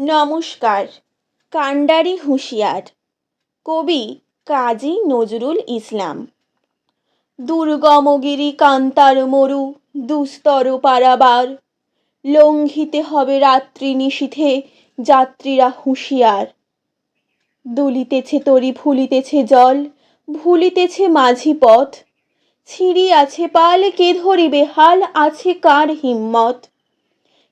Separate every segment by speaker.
Speaker 1: নমস্কার। কান্ডারি হুঁশিয়ার। কবি কাজী নজরুল ইসলাম। দুর্গমগিরি কান্তার মরু, দুস্তর পারাবার। লঙ্ঘিতে হবে রাত্রি নিশীথে যাত্রীরা হুঁশিয়ার। দুলিতেছে তরি ফুলিতেছে জল, ভুলিতেছে মাঝি পথ। ছিঁড়ি আছে পাল, কে ধরিবে হাল, আছে কার হিম্মত?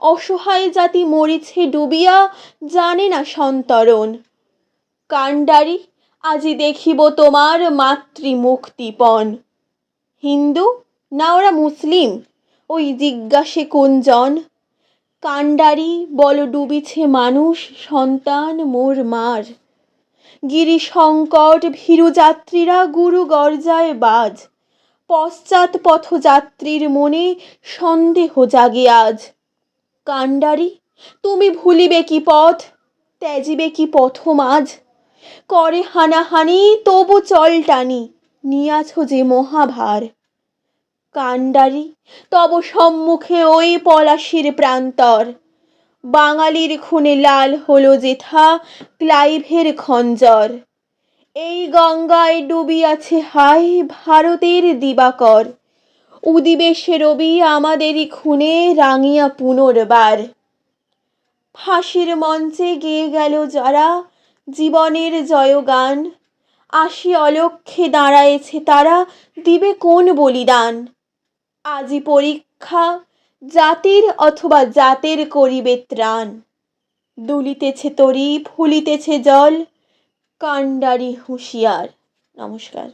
Speaker 1: অসহায় জাতি মরিছে ডুবিয়া, জানে না সন্তরণ। কাণ্ডারি, আজি দেখিব তোমার মাতৃমুক্তিপণ। হিন্দু, না ওরা মুসলিম? ওই জিজ্ঞাসে কোনজন কাণ্ডারি, বল ডুবিছে মানুষ, সন্তান মোর মার। গিরি সংকট ভীরু যাত্রীরা গুরু গর্জায় বাজ। পশ্চাৎ পথযাত্রীর মনে সন্দেহ জাগে আজ। কাণ্ডারি? তুমি ভুলিবে কি পথ? ত্যাজিবে কি পথ মাঝ করে হানাহানি, তবু চল টানি, নিয়াছ যে মহাভার। কাণ্ডারি, তব সম্মুখে ওই পলাশির প্রান্তর। বাঙালির খুনে লাল হলো যেথা, ক্লাইভের খঞ্জর। এই গঙ্গায় ডুবিয়াছে হাই ভারতের দিবাকর। উদিবে সে রবি আমাদেরই খুনে রাঙিয়া পুনর্বার। ফাঁসির মঞ্চে গেয়ে গেল যারা জীবনের জয়গান। আসি অলক্ষে দাঁড়ায়েছে তারা, দিবে কোন বলিদান? আজি পরীক্ষা, জাতির অথবা জাতের করিবে ত্রাণ। দুলিতেছে তরি ফুলিতেছে জল, কাণ্ডারি হুঁশিয়ার। নমস্কার।